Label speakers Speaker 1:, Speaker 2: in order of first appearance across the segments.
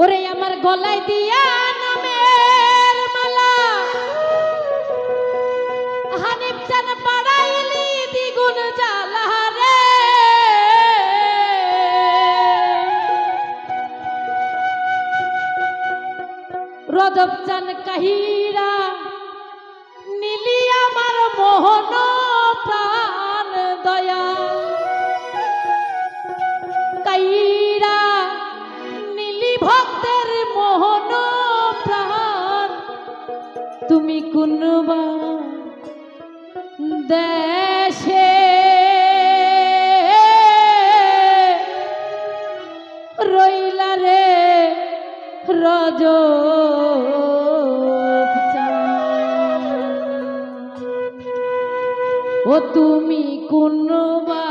Speaker 1: ওরে আমার গলায় দিয়া নামের মালা। হানিফ জান পাড়াইলি দ্বিগুণ জালা রে। রদব জান কাহিরা, নীলি আমার মোহন প্রা কোনবা দেশে রইলা রে রজ ও তুমি কোনবা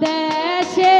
Speaker 1: দেশে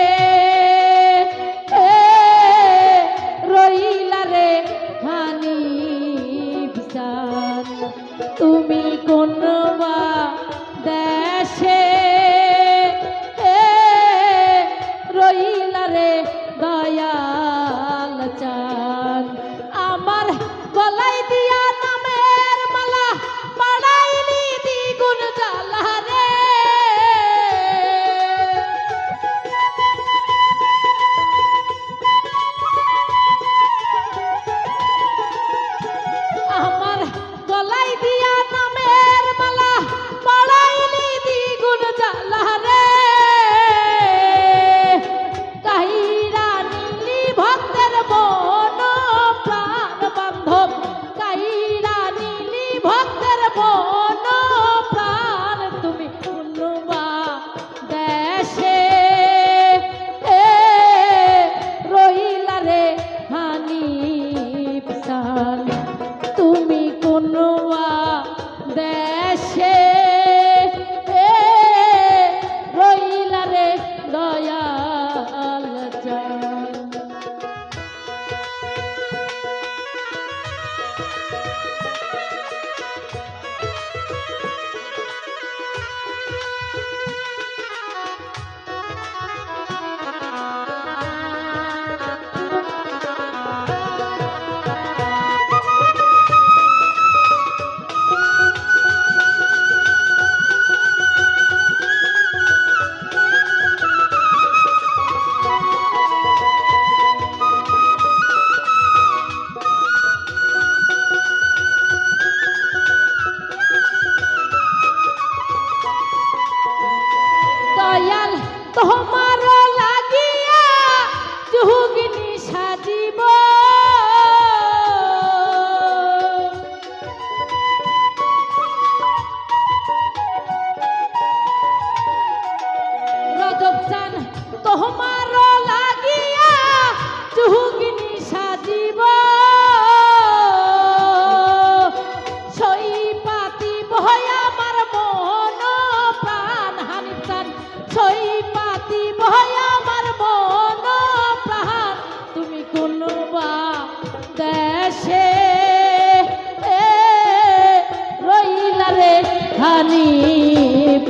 Speaker 1: হানিফ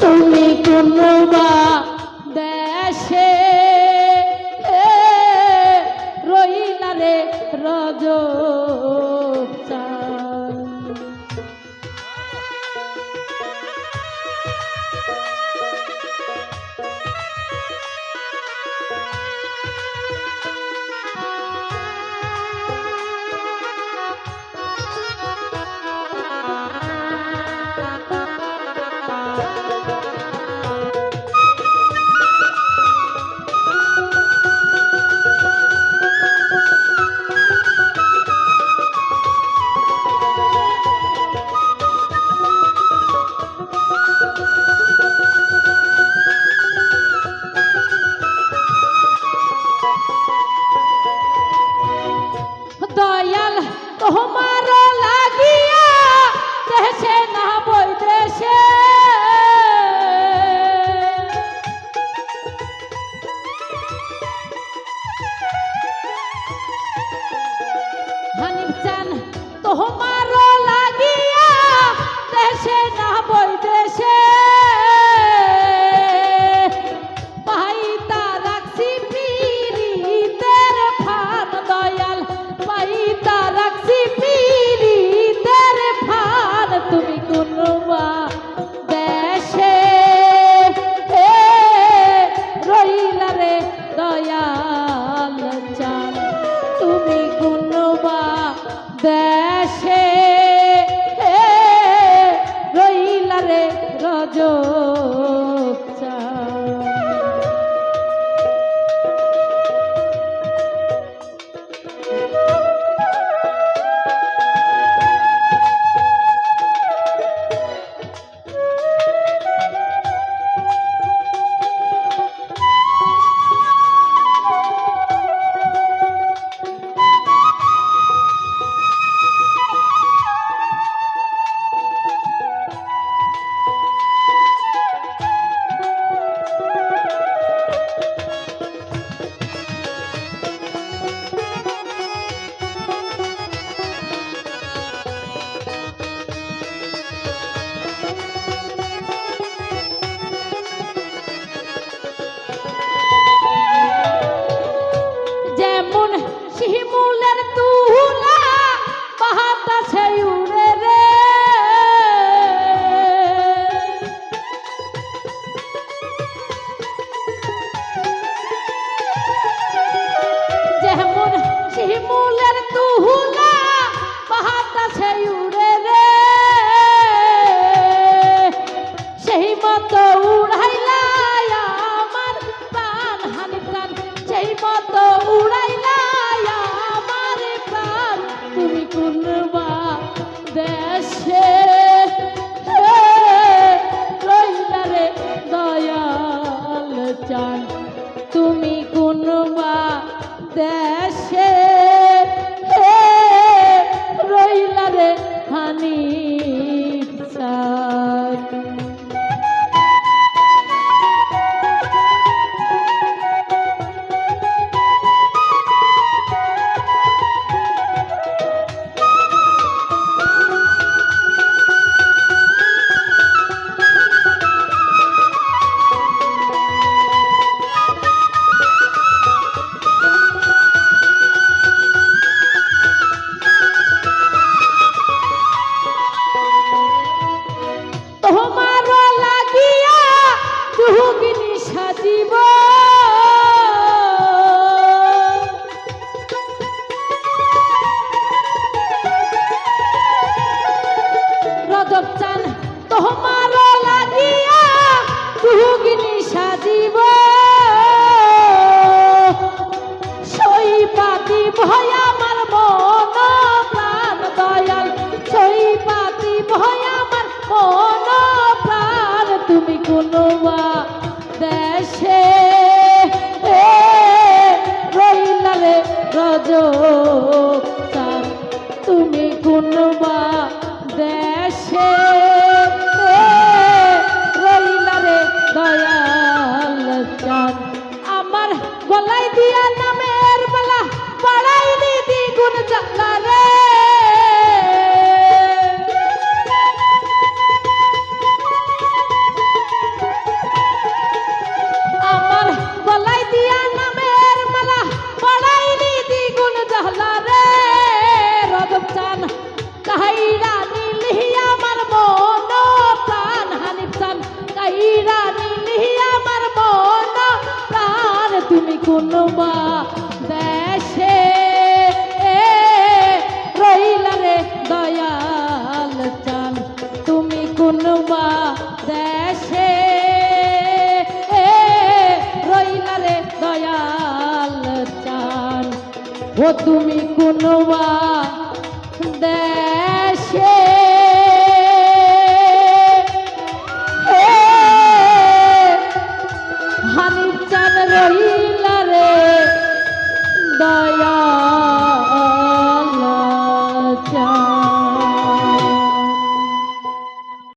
Speaker 1: তুমি কোনবা তোমার লাগিয়া দেশে না বই দেশে। তোমা দেশে রইলারে দয়াল চান তুমি কোনবা দেশে রইলারে দয়াল চান ও তুমি